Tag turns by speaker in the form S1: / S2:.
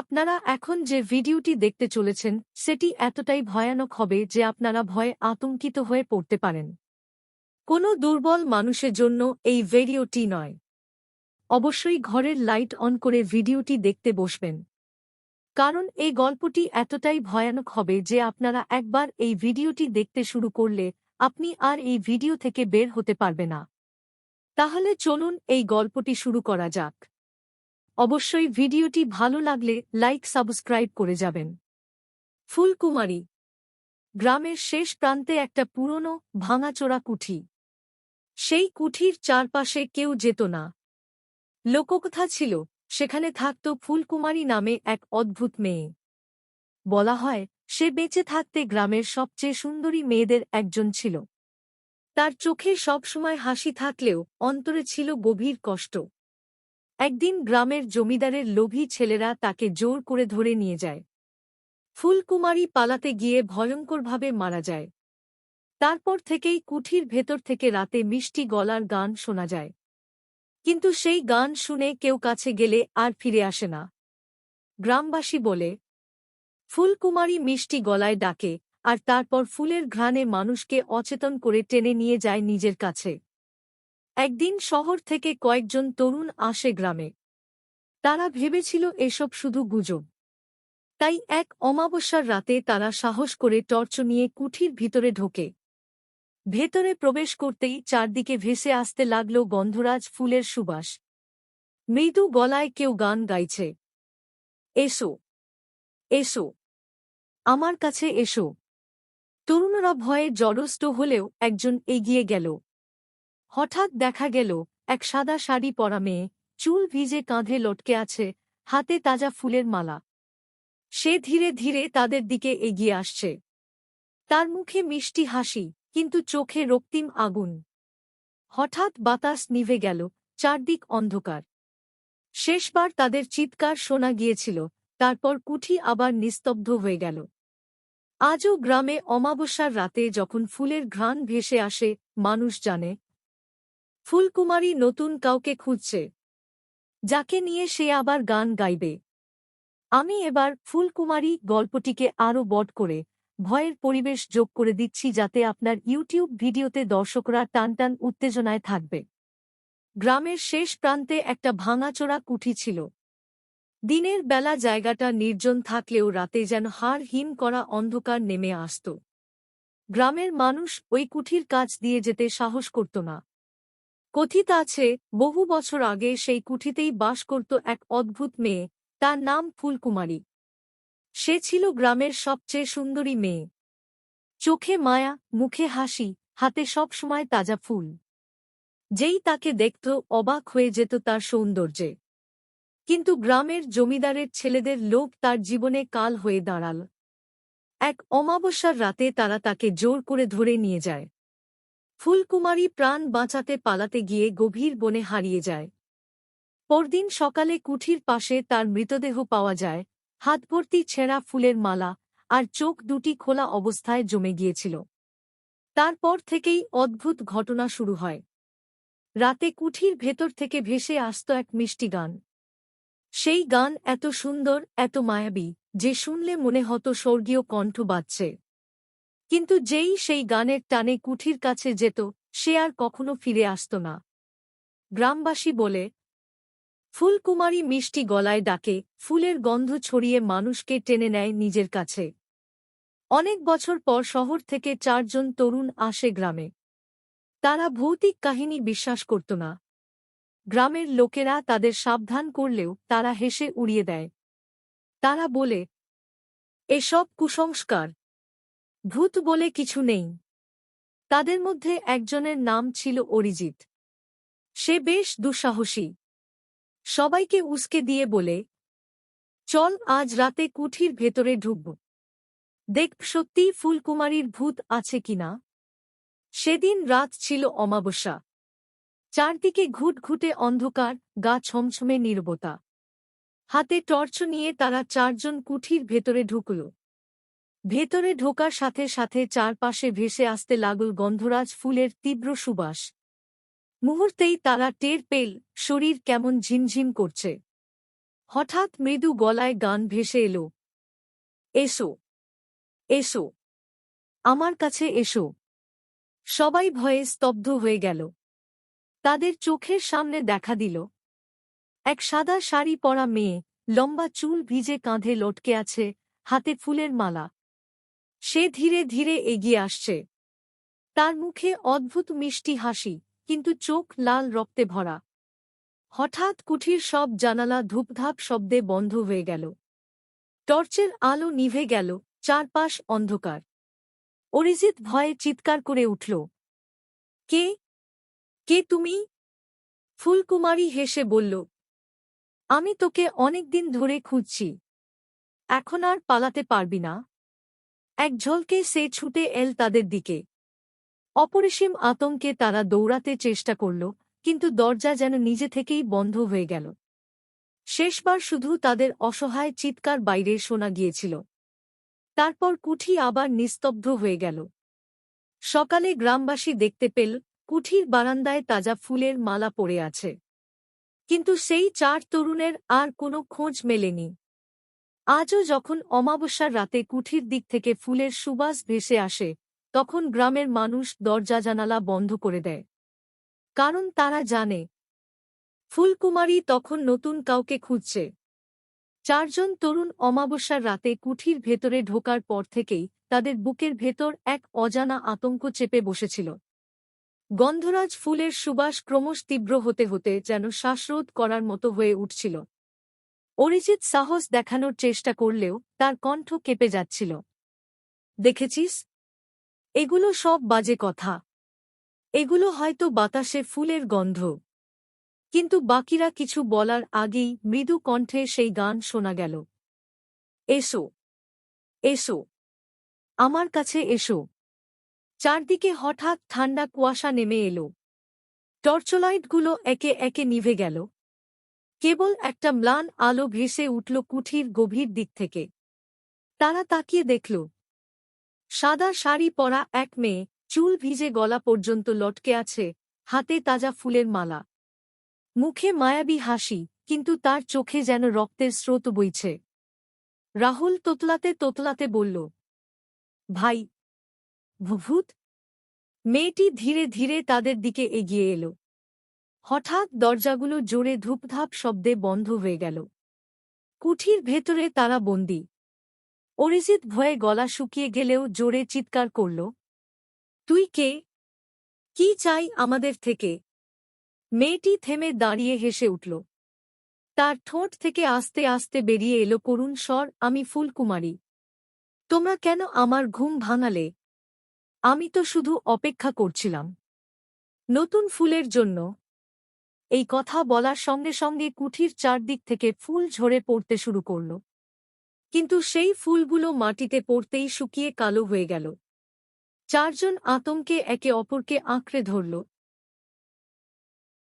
S1: আপনারা এখন যে ভিডিওটি দেখতে চলেছেন, সেটি এতটাই ভয়ানক হবে যে আপনারা ভয়ে আতঙ্কিত হয়ে পড়তে পারেন। কোনো দুর্বল মানুষের জন্য এই ভিডিওটি নয়। অবশ্যই ঘরের লাইট অন করে ভিডিওটি দেখতে বসবেন। কারণ এই গল্পটি এতটাই ভয়ানক হবে যে আপনারা একবার এই ভিডিওটি দেখতে শুরু করলে আপনি আর এই ভিডিও থেকে বের হতে পারবে না। তাহলে চলুন এই গল্পটি শুরু করা যাক। অবশ্যই ভিডিওটি ভালো লাগলে লাইক, সাবস্ক্রাইব করে যাবেন। ফুলকুমারী, গ্রামের শেষ প্রান্তে একটা পুরনো ভাঙাচোরা কুঠি। সেই কুঠির চারপাশে কেউ যেত না। লোককথা ছিল, সেখানে থাকত ফুলকুমারী নামে এক অদ্ভুত মেয়ে। বলা হয়, সে বেঁচে থাকতে গ্রামের সবচেয়ে সুন্দরী মেয়েদের একজন ছিল। তার চোখে সবসময় হাসি থাকলেও অন্তরে ছিল গভীর কষ্ট। একদিন গ্রামের জমিদারের লোভী ছেলেরা তাকে জোর করে ধরে নিয়ে যায়। ফুলকুমারী পালাতে গিয়ে ভয়ঙ্করভাবে মারা যায়। তারপর থেকেই কুঠির ভেতর থেকে রাতে মিষ্টি গলার গান শোনা যায়। কিন্তু সেই গান শুনে কেউ কাছে গেলে আর ফিরে আসে না। গ্রামবাসী বলে, ফুলকুমারী মিষ্টি গলায় ডাকে আর তারপর ফুলের ঘ্রাণে মানুষকে অচেতন করে টেনে নিয়ে যায় নিজের কাছে। একদিন শহর থেকে কয়েকজন তরুণ আসে গ্রামে। তারা ভেবেছিল এসব শুধু গুজব। তাই এক অমাবস্যার রাতে তারা সাহস করে টর্চ নিয়ে কুঠির ভিতরে ঢোকে। ভেতরে প্রবেশ করতেই চারদিকে ভেসে আসতে লাগল গন্ধরাজ ফুলের সুবাস। মৃদু গলায় কেউ গান গাইছে। এসো এসো, আমার কাছে এসো। তরুণরা ভয়ে জড়স্ত হলেও একজন এগিয়ে গেল। হঠাৎ দেখা গেল, এক সাদা শাড়ি পরা মেয়ে, চুল ভিজে কাঁধে লটকে আছে, হাতে তাজা ফুলের মালা। সে ধীরে ধীরে তাদের দিকে এগিয়ে আসছে। তার মুখে মিষ্টি হাসি, কিন্তু চোখে রক্তিম আগুন। হঠাৎ বাতাস নিভে গেল, চারদিক অন্ধকার। শেষবার তাদের চিৎকার শোনা গিয়েছিল, তারপর কুঠি আবার নিস্তব্ধ হয়ে গেল। আজও গ্রামে অমাবস্যার রাতে যখন ফুলের ঘ্রাণ ভেসে আসে, মানুষ জানে ফুলকুমারী নতুন কাউকে খুঁজছে। যাকে নিয়ে সে আবার গান গাইবে। আমি এবার ফুলকুমারী গল্পটিকে আরও বট করে, ভয়ের পরিবেশ যোগ করে দিচ্ছি যাতে আপনার ইউটিউব ভিডিওতে দর্শকরা টানটান উত্তেজনায় থাকবে। গ্রামের শেষ প্রান্তে একটা ভাঙাচোরা কুঠি ছিল। দিনের বেলা জায়গাটা নির্জন থাকলেও রাতে যেন হাড় হিম করা অন্ধকার নেমে আসত। গ্রামের মানুষ ওই কুঠির কাজ দিয়ে যেতে সাহস করত না। কথিত আছে, বহু বছর আগে সেই কুঠিতেই বাস করত এক অদ্ভুত মেয়ে, তার নাম ফুলকুমারী। সে ছিল গ্রামের সবচেয়ে সুন্দরী মেয়ে। চোখে মায়া, মুখে হাসি, হাতে সব সময় তাজা ফুল। যেই তাকে দেখত অবাক হয়ে যেত তার সৌন্দর্যে। কিন্তু গ্রামের জমিদারের ছেলেদের লোভ তার জীবনে কাল হয়ে দাঁড়াল। এক অমাবস্যার রাতে তারা তাকে জোর করে ধরে নিয়ে যায়। ফুলকুমারী প্রাণ বাঁচাতে পালাতে গিয়ে গভীর বনে হারিয়ে যায়। পরদিন সকালে কুঠির পাশে তার মৃতদেহ পাওয়া যায়। হাত ভর্তি ছেঁড়া ফুলের মালা আর চোখ দুটি খোলা অবস্থায় জমে গিয়েছিল। তারপর থেকেই অদ্ভুত ঘটনা শুরু হয়। রাতে কুঠির ভেতর থেকে ভেসে আসত এক মিষ্টি গান। সেই গান এত সুন্দর, এত মায়াবী, যে শুনলে মনে হতো স্বর্গীয় কণ্ঠ বাজছে। কিন্তু যেই সেই গানের টানে কুঠির কাছে যেত, সে আর কখনো ফিরে আসত না। গ্রামবাসী বলে, ফুলকুমারী মিষ্টি গলায় ডাকে, ফুলের গন্ধ ছড়িয়ে মানুষকে টেনে নেয় নিজের কাছে। অনেক বছর পর শহর থেকে চারজন তরুণ আসে গ্রামে। তারা ভৌতিক কাহিনী বিশ্বাস করত না। গ্রামের লোকেরা তাদের সাবধান করলেও তারা হেসে উড়িয়ে দেয়। তারা বলে, এসব কুসংস্কার। ভূত বলে কিছু নেই। তাদের মধ্যে একজনের নাম ছিল অরিজিৎ। সে বেশ দুঃসাহসী। সবাইকে উস্কে দিয়ে বলে, চল আজ রাতে কুঠির ভেতরে ঢুকব। দেখ সত্যিই ফুলকুমারীর ভূত আছে কিনা সেদিন রাত ছিল অমাবস্যা। চারদিকে ঘুটঘুটে অন্ধকার, গা ছমছমে নির্বতা। হাতে টর্চ নিয়ে তারা চারজন কুঠির ভেতরে ঢুকল। ভেতরে ঢোকার সাথে সাথে চারপাশে ভেসে আসতে লাগল গন্ধরাজ ফুলের তীব্র সুবাস। মুহূর্তেই তারা টের পেল, শরীর কেমন ঝিমঝিম করছে। হঠাৎ মৃদু গলায় গান ভেসে এলো। এসো এসো, আমার কাছে এসো। সবাই ভয়ে স্তব্ধ হয়ে গেল। তাদের চোখের সামনে দেখা দিল। এক সাদা শাড়ি পরা মেয়ে, লম্বা চুল ভিজে কাঁধে লটকে আছে, হাতে ফুলের মালা। সে ধীরে ধীরে এগিয়ে আসছে। তার মুখে অদ্ভুত মিষ্টি হাসি, কিন্তু চোখ লাল রক্তে ভরা। হঠাৎ কুঠির সব জানালা ধূপধাপ শব্দে বন্ধ হয়ে গেল। টর্চের আলো নিভে গেল, চারপাশ অন্ধকার। অরিজিৎ ভয়ে চিৎকার করে উঠল, কে? কে তুমি? ফুলকুমারী হেসে বলল, আমি তোকে অনেকদিন ধরে খুঁজছি। এখন আর পালাতে পারবি না। এক ঝলকে সে ছুটে এল তাদের দিকে। অপরিসীম আতঙ্কে তারা দৌড়াতে চেষ্টা করল, কিন্তু দরজা যেন নিজে থেকেই বন্ধ হয়ে গেল। শেষবার শুধু তাদের অসহায় চিৎকার বাইরে শোনা গিয়েছিল। তারপর কুঠি আবার নিস্তব্ধ হয়ে গেল। সকালে গ্রামবাসী দেখতে পেল, কুঠির বারান্দায় তাজা ফুলের মালা পড়ে আছে। কিন্তু সেই চার তরুণের আর কোনো খোঁজ মেলেনি। আজও যখন অমাবস্যার রাতে কুঠির দিক থেকে ফুলের সুবাস ভেসে আসে, তখন গ্রামের মানুষ দরজা জানালা বন্ধ করে দেয়। কারণ তারা জানে, ফুলকুমারী তখন নতুন কাউকে খুঁজছে। চারজন তরুণ অমাবস্যার রাতে কুঠির ভেতরে ঢোকার পর থেকেই তাদের বুকের ভেতর এক অজানা আতঙ্ক চেপে বসেছিল। গন্ধরাজ ফুলের সুবাস ক্রমশ তীব্র হতে হতে যেন শ্বাসরোধ করার মতো হয়ে উঠছিল। অরিজিৎ সাহস দেখানোর চেষ্টা করলেও তার কণ্ঠ কেঁপে যাচ্ছিল। দেখেছিস? এগুলো সব বাজে কথা। এগুলো হয়তো বাতাসে ফুলের গন্ধ। কিন্তু বাকিরা কিছু বলার আগেই মৃদু কণ্ঠে সেই গান শোনা গেল। এসো এসো, আমার কাছে এসো। চারদিকে হঠাৎ ঠান্ডা কুয়াশা নেমে এলো। টর্চলাইটগুলো একে একে নিভে গেল। কেবল একটা ম্লান আলো ভেসে উঠল কুঠির গভীর দিক থেকে। তারা তাকিয়ে দেখল। সাদা শাড়ি পরা এক মেয়ে চুল ভিজে গলা পর্যন্ত লটকে আছে, হাতে তাজা ফুলের মালা। মুখে মায়াবী হাসি, কিন্তু তার চোখে যেন রক্তের স্রোত বইছে। রাহুল তোতলাতে তোতলাতে বলল, ভাই ভূত মেয়েটি ধীরে ধীরে তাদের দিকে এগিয়ে এলো। হঠাৎ দরজাগুলো জোরে ধূপধাপ শব্দে বন্ধ হয়ে গেল। কুঠির ভেতরে তারা বন্দি। অরিজিৎ ভয়ে গলা শুকিয়ে গেলেও জোরে চিৎকার করল, তুই কে? কি চাই আমাদের থেকে? মেয়েটি থেমে দাঁড়িয়ে হেসে উঠল, তার ঠোঁট থেকে আস্তে আস্তে বেরিয়ে এলো, করুণ স্বর, আমি ফুলকুমারী। তোমরা কেন আমার ঘুম ভাঙালে? আমি তো শুধু অপেক্ষা করছিলাম। নতুন ফুলের জন্য এই কথা বলার সঙ্গে সঙ্গে কুঠির চারদিক থেকে ফুল ঝরে পড়তে শুরু করল। কিন্তু সেই ফুলগুলো মাটিতে পড়তেই শুকিয়ে কালো হয়ে গেল। চারজন আতঙ্কে একে অপরকে আঁকড়ে ধরল।